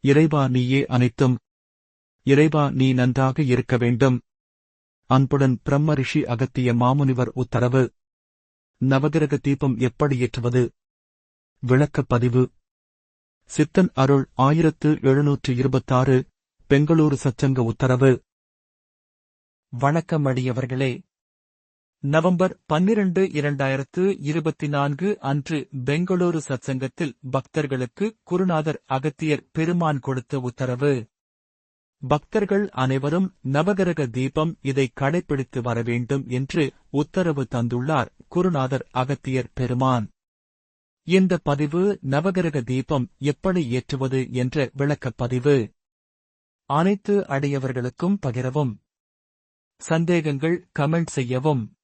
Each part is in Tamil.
இறைவா நீயே அனைத்தும். இறைவா நீ நன்றாக இருக்க வேண்டும். அன்புடன் பிரம்ம ரிஷி அகத்திய மாமுனிவர் உத்தரவு. நவகிரக தீபம் எப்படி ஏற்றுவது? விளக்கப் பதிவு. சித்தன் அருள் ஆயிரத்து எழுநூற்று இருபத்தாறு பெங்களூரு சச்சங்க உத்தரவு. வணக்கம் அடியவர்களே. நவம்பர் பன்னிரண்டு இரண்டாயிரத்து இருபத்தி நான்கு அன்று பெங்களூரு சத்சங்கத்தில் பக்தர்களுக்கு குருநாதர் அகத்தியர் பெருமான் கொடுத்த உத்தரவு. பக்தர்கள் அனைவரும் நவகிரக தீபம் இதை கடைபிடித்து வர வேண்டும் என்று உத்தரவு தந்துள்ளார் குருநாதர் அகத்தியர் பெருமான். இந்த பதிவு நவகிரக தீபம் எப்படி ஏற்றுவது என்ற விளக்கப் பதிவு அனைத்து அடையவர்களுக்கும் பகிரவும். சந்தேகங்கள் கமெண்ட் செய்யவும்.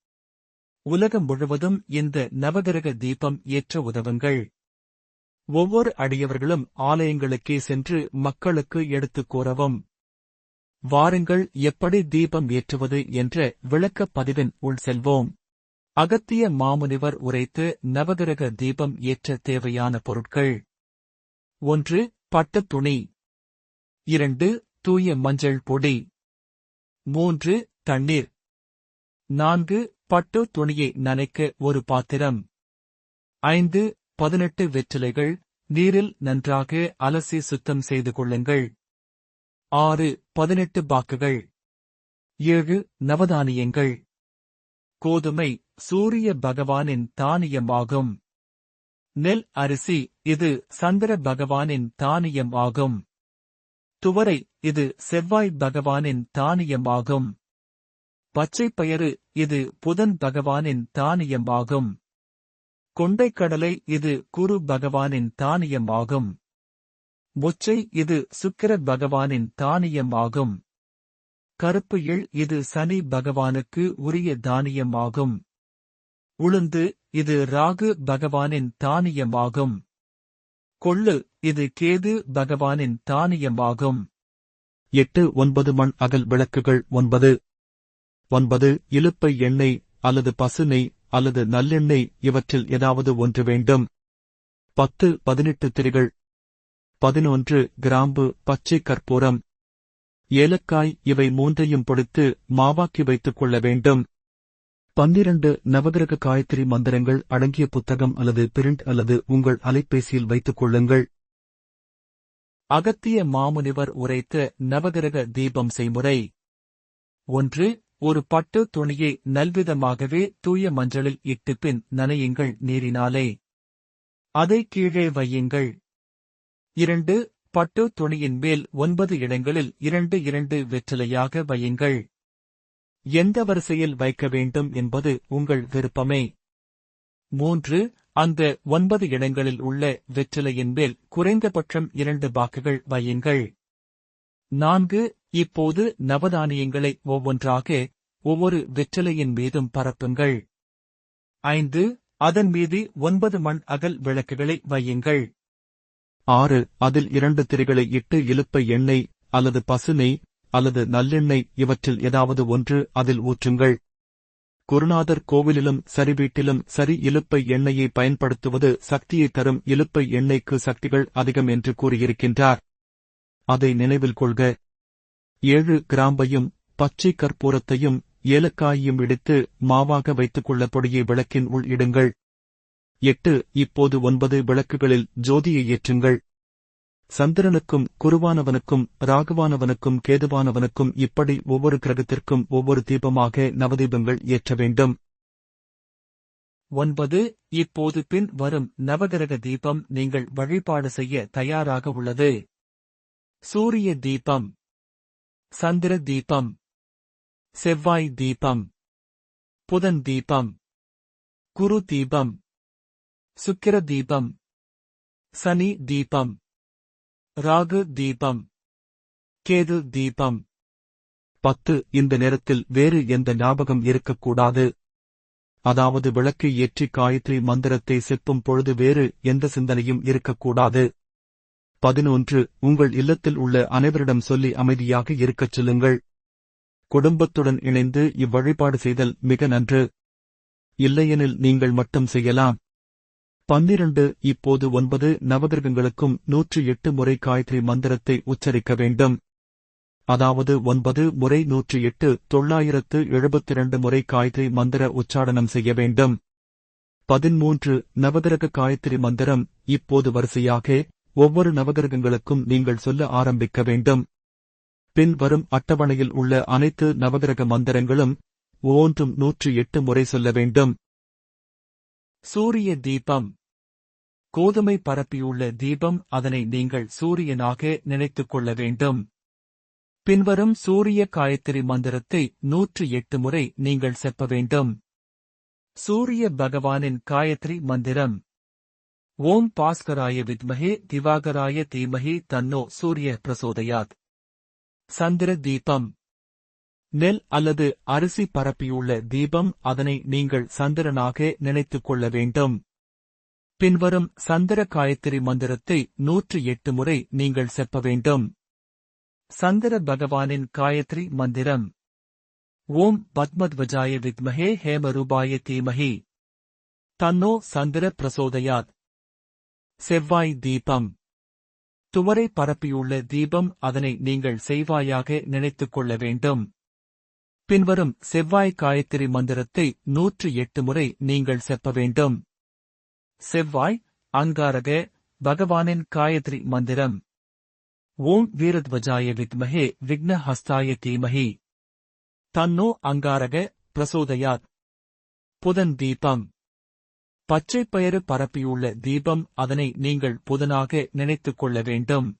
உலகம் முழுவதும் இந்த நவகிரக தீபம் ஏற்ற உதவுங்கள். ஒவ்வொரு அடியவர்களும் ஆலயங்களுக்கே சென்று மக்களுக்கு எடுத்துக் கூறவும். வாருங்கள் எப்படி தீபம் ஏற்றுவது என்ற விளக்கப் பதிவின் உள் செல்வோம். அகத்திய மாமுனிவர் உரைத்து நவகிரக தீபம் ஏற்ற தேவையான பொருட்கள். ஒன்று பட்டுத் துணி. இரண்டு தூய மஞ்சள் பொடி. மூன்று தண்ணீர். நான்கு பட்டு துணியை நனைக்க ஒரு பாத்திரம். ஐந்து பதினெட்டு வெற்றிலைகள் நீரில் நன்றாக அலசி சுத்தம் செய்து கொள்ளுங்கள். ஆறு பதினெட்டு பாக்குகள். ஏழு நவதானியங்கள். கோதுமை சூரிய பகவானின் தானியமாகும். நெல் அரிசி இது சந்திர பகவானின் தானியம் ஆகும் துவரை இது செவ்வாய் பகவானின் தானியமாகும். பச்சைப்பயறு இது புதன் பகவானின் தானியமாகும். கொண்டைக்கடலை இது குரு பகவானின் தானியமாகும். முச்சை இது சுக்கிர பகவானின் தானியமாகும். கருப்பு எள் இது சனி பகவானுக்கு உரிய தானியமாகும். உளுந்து இது ராகு பகவானின் தானியமாகும். கொள்ளு இது கேது பகவானின் தானியமாகும். எட்டு ஒன்பது மண் அகல் விளக்குகள் ஒன்பது. ஒன்பது இலுப்பை எண்ணெய் அல்லது பசுநெய் அல்லது நல்லெண்ணெய் இவற்றில் ஏதாவது ஒன்று வேண்டும். பத்து பதினெட்டு திரிகள். பதினொன்று கிராம்பு பச்சை கற்பூரம். ஏலக்காய் இவை மூன்றையும் பொடித்து மாவாக்கி வைத்துக் கொள்ள வேண்டும். பன்னிரண்டு நவகிரக காயத்ரி மந்திரங்கள் அடங்கிய புத்தகம் அல்லது பிரிண்ட் அல்லது உங்கள் அலைபேசியில் வைத்துக் கொள்ளுங்கள். அகத்திய மாமுனிவர் உரைத்த நவகிரக தீபம் செய்முறை. ஒன்று ஒரு பட்டு துணியை நல்விதமாகவே தூய மஞ்சளில் இட்டு பின் நனையுங்கள் நீரினாலே. அதை கீழே வையுங்கள். இரண்டு பட்டு துணியின் மேல் ஒன்பது இடங்களில் இரண்டு இரண்டு வெற்றிலையாக வையுங்கள். எந்த வரிசையில் வைக்க வேண்டும் என்பது உங்கள் விருப்பமே. மூன்று அந்த ஒன்பது இடங்களில் உள்ள வெற்றிலையின் மேல் குறைந்தபட்சம் இரண்டு பாக்குகள் வையுங்கள். நான்கு இப்போது நவதானியங்களை ஒவ்வொன்றாக ஒவ்வொரு வெற்றிலையின் மீதும் பரப்புங்கள். ஐந்து அதன் மீது ஒன்பது மண் அகல் விளக்குகளை வையுங்கள். ஆறு அதில் இரண்டு திரிகளை இட்டு இழுப்ப எண்ணெய் அல்லது பசுமை அல்லது நல்லெண்ணெய் இவற்றில் ஏதாவது ஒன்று அதில் ஊற்றுங்கள். குருநாதர் கோவிலிலும் சரி வீட்டிலும் சரி இழுப்பை எண்ணெயை பயன்படுத்துவது சக்தியை தரும் இழுப்பை எண்ணெய்க்கு சக்திகள் அதிகம் என்று கூறியிருக்கின்றார். அதை நினைவில் கொள்க. ஏழு கிராம்பையும் பச்சை கற்பூரத்தையும் ஏலக்காயையும் இடித்து மாவாக வைத்துக் கொள்ள பொடியை விளக்கின் உள் இடுங்கள். எட்டு இப்போது ஒன்பது விளக்குகளில் ஜோதியை ஏற்றுங்கள். சந்திரனுக்கும் குருவானவனுக்கும் ராகுவானவனுக்கும் கேதுவானவனுக்கும் இப்படி ஒவ்வொரு கிரகத்திற்கும் ஒவ்வொரு தீபமாக நவதீபங்கள் ஏற்ற வேண்டும். ஒன்பது இப்போது பின் வரும் நவகிரக தீபம் நீங்கள் வழிபாடு செய்ய தயாராக உள்ளது. சூரிய தீபம் சந்திர தீபம் செவ்வாய் தீபம் புதன் தீபம் குரு தீபம் சுக்கிர தீபம் சனி தீபம் ராகு தீபம் கேது தீபம். பத்து இந்த நேரத்தில் வேறு எந்த ஞாபகம் இருக்கக்கூடாது. அதாவது விளக்கு ஏற்றி காயத்ரி மந்திரத்தை செப்பும் பொழுது வேறு எந்த சிந்தனையும் இருக்கக்கூடாது. பதினொன்று உங்கள் இல்லத்தில் உள்ள அனைவரிடம் சொல்லி அமைதியாக இருக்கச் சொல்லுங்கள். குடும்பத்துடன் இணைந்து இவ்வழிபாடு செய்தல் மிக நன்று. இல்லையெனில் நீங்கள் மட்டும் செய்யலாம். பன்னிரண்டு இப்போது ஒன்பது நவகிரகங்களுக்கும் நூற்றி எட்டு முறை காயத்ரி மந்திரத்தை உச்சரிக்க வேண்டும். அதாவது ஒன்பது முறை நூற்றி எட்டு தொள்ளாயிரத்து எழுபத்திரண்டு முறை காயத்ரி மந்திர உச்சாடனம் செய்ய வேண்டும். பதிமூன்று நவகிரக காயத்ரி மந்திரம் இப்போது வரிசையாக ஒவ்வொரு நவகிரகங்களுக்கும் நீங்கள் சொல்ல ஆரம்பிக்க வேண்டும். பின்வரும் அட்டவணையில் உள்ள அனைத்து நவகிரக மந்திரங்களும் ஒவ்வொன்றும் நூற்றி எட்டு முறை சொல்ல வேண்டும். சூரிய தீபம். கோதுமை பரப்பியுள்ள தீபம் அதனை நீங்கள் சூரியனாக நினைத்துக் கொள்ள வேண்டும். பின்வரும் சூரிய காயத்ரி மந்திரத்தை நூற்றி எட்டு முறை நீங்கள் செப்ப வேண்டும். சூரிய பகவானின் காயத்ரி மந்திரம். ஓம் பாஸ்கராய வித்மஹே திவாகராய தீமஹி தன்னோ சூரிய பிரசோதயாத். சந்திர தீபம். நெல் அல்லது அரிசி பரப்பியுள்ள தீபம் அதனை நீங்கள் சந்திரனாக நினைத்துக் கொள்ள வேண்டும். பின்வரும் சந்திர காயத்ரி மந்திரத்தை நூற்று எட்டு முறை நீங்கள் செப்ப வேண்டும். சந்திர பகவானின் காயத்ரி மந்திரம். ஓம் பத்மத்வஜாய வித்மஹே ஹேமரூபாய தீமஹி. தன்னோ சந்திர பிரசோதயாத். செவ்வாய் தீபம். துவரை பரப்பியுள்ள தீபம் அதனை நீங்கள் செய்வாயாக நினைத்துக் கொள்ள வேண்டும். பின்வரும் செவ்வாய் காயத்ரி மந்திரத்தை நூற்று எட்டு முறை நீங்கள் செப்ப வேண்டும். செவ்வாய் அங்காரக பகவானின் காயத்ரி மந்திரம். ஓம் வீரத்வஜாய வித்மஹே விக்ன ஹஸ்தாய தீமஹி. தன்னோ அங்காரக பிரசோதயாத். புதன் தீபம். பச்சை பயறு பரப்பியுள்ள தீபம் அதனை நீங்கள் புதனாக நினைத்துக் கொள்ள வேண்டும்.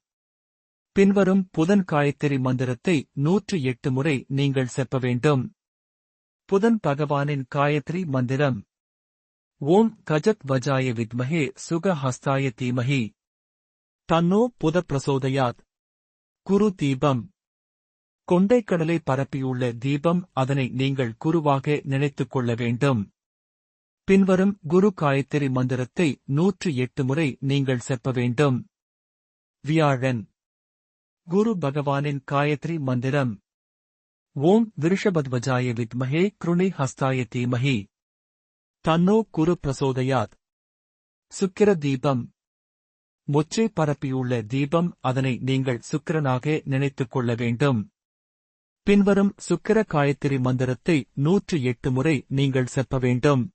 பின்வரும் புதன் காயத்திரி மந்திரத்தை நூற்று எட்டு முறை நீங்கள் செப்ப வேண்டும். புதன் பகவானின் காயத்ரி மந்திரம். ஓம் கஜத் வஜாய வித்மஹே சுக ஹஸ்தாய தீமஹி. தன்னோ புத பிரசோதயாத் குரு தீபம். கொண்டைக்கடலை பரப்பியுள்ள தீபம் அதனை நீங்கள் குருவாக நினைத்துக் கொள்ள வேண்டும். பின்வரும் குரு காயத்ரி மந்திரத்தை நூற்று எட்டு முறை நீங்கள் செப்ப வேண்டும். வியாழன். குரு பகவானின் காயத்ரி மந்திரம். ஓம் விருஷபத்வஜாய வித்மஹே கிருணி ஹஸ்தாய தீமஹி. தன்னோ குரு பிரசோதயாத். சுக்கிர தீபம். மொச்சை பரப்பியுள்ள தீபம் அதனை நீங்கள் சுக்கிரனாக நினைத்துக் கொள்ள வேண்டும். பின்வரும் சுக்கிர காயத்ரி மந்திரத்தை நூற்று எட்டு முறை நீங்கள் செப்ப வேண்டும்.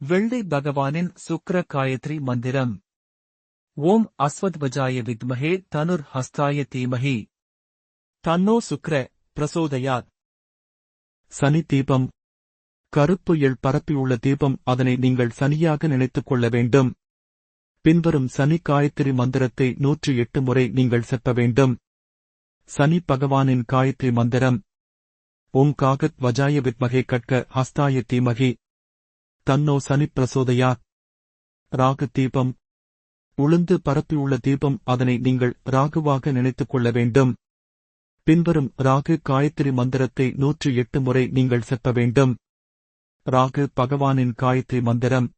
வெள்ளை பகவானின் சுக்கர காயத்ரி மந்திரம். ஓம் அஸ்வத்வஜாய வித்மஹே தனுர் ஹஸ்தாய தீமஹி. தன்னோ சுக்ர பிரசோதயாத். சனி தீபம். கருப்பு எள் பரப்பியுள்ள தீபம் அதனை நீங்கள் சனியாக நினைத்துக் கொள்ள வேண்டும். பின்வரும் சனி காயத்ரி மந்திரத்தை நூற்றி எட்டு முறை நீங்கள் செப்ப வேண்டும். சனி பகவானின் காயத்ரி மந்திரம். ஓம் காகத் வஜாய வித்மகே கட்க ஹஸ்தாய தீமகி தன்னோ சனிப்பிரசோதையா? ராகு தீபம் உளுந்து பரப்பியுள்ள தீபம் அதனை நீங்கள் ராகுவாக நினைத்துக் கொள்ள வேண்டும். பின்வரும் ராகு காயத்ரி மந்திரத்தை நூற்றி எட்டு முறை நீங்கள் செப்ப வேண்டும். ராகு பகவானின் காயத்ரி மந்திரம்.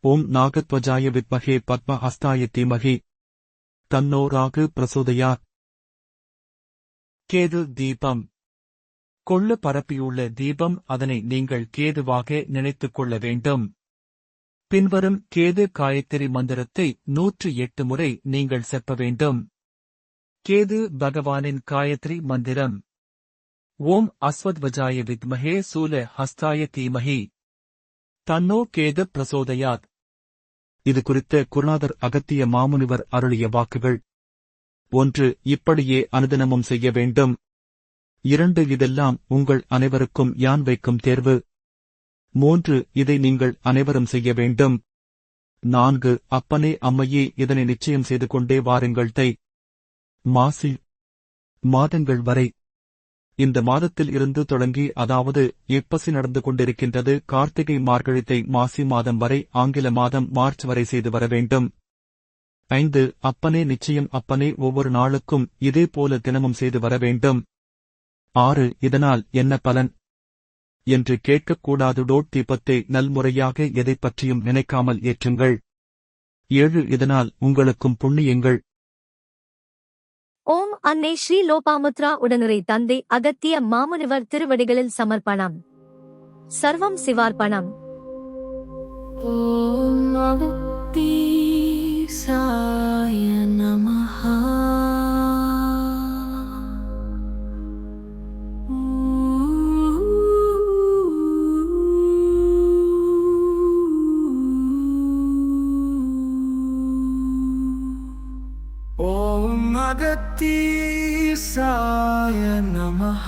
ஓம் நாகத்வஜாய வித்மகே பத்ம ஹஸ்தாய தீமகி. தன்னோ ராகு பிரசோதையா? கேது தீபம். கொள்ளு பரப்பியுள்ள தீபம் அதனை நீங்கள் கேதுவாக நினைத்துக் கொள்ள வேண்டும். பின்வரும் கேது காயத்திரி மந்திரத்தை நூற்று எட்டு முறை நீங்கள் செப்ப வேண்டும். கேது பகவானின் காயத்ரி மந்திரம். ஓம் அஸ்வத்வஜாய வித்மஹே சூல ஹஸ்தாய தீமஹி. தன்னோ கேது பிரசோதயாத். இது குறித்த குருநாதர் அகத்திய மாமுனிவர் அருளிய வாக்குகள். ஒன்று இப்படியே அனுதினமும் செய்ய வேண்டும். இரண்டு இதெல்லாம் உங்கள் அனைவருக்கும் யான் வைக்கும் தேர்வு. மூன்று இதை நீங்கள் அனைவரும் செய்ய வேண்டும். நான்கு அப்பனே அம்மையே இதனை நிச்சயம் செய்து கொண்டே வாருங்கள் தை. மாசி மாதங்கள் வரை. இந்த மாதத்தில் இருந்து தொடங்கி அதாவது எப்பசி நடந்து கொண்டிருக்கின்றது கார்த்திகை மார்கழித்தை மாசி மாதம் வரை ஆங்கில மாதம் மார்ச் வரை செய்து வர வேண்டும். ஐந்து அப்பனே நிச்சயம் அப்பனே ஒவ்வொரு நாளுக்கும் இதே போல தினமும் செய்து வர வேண்டும். ஆறு இதனால் என்ன பலன்? என்று கேட்கக்கூடாது. டோட் தீபத்தை நல்முறையாக எதை பற்றியும் நினைக்காமல் ஏற்றுங்கள். ஏழு இதனால் உங்களுக்கும் புண்ணியங்கள். ஓம் அன்னை ஸ்ரீ லோபாமுத்ரா உடனரை தந்தை அகத்திய மாமுனிவர் திருவடிகளில் சமர்ப்பணம். சர்வம் சிவார்ப்பணம். ஓம் சாய நமா ॐ अगत्तीसाय नमः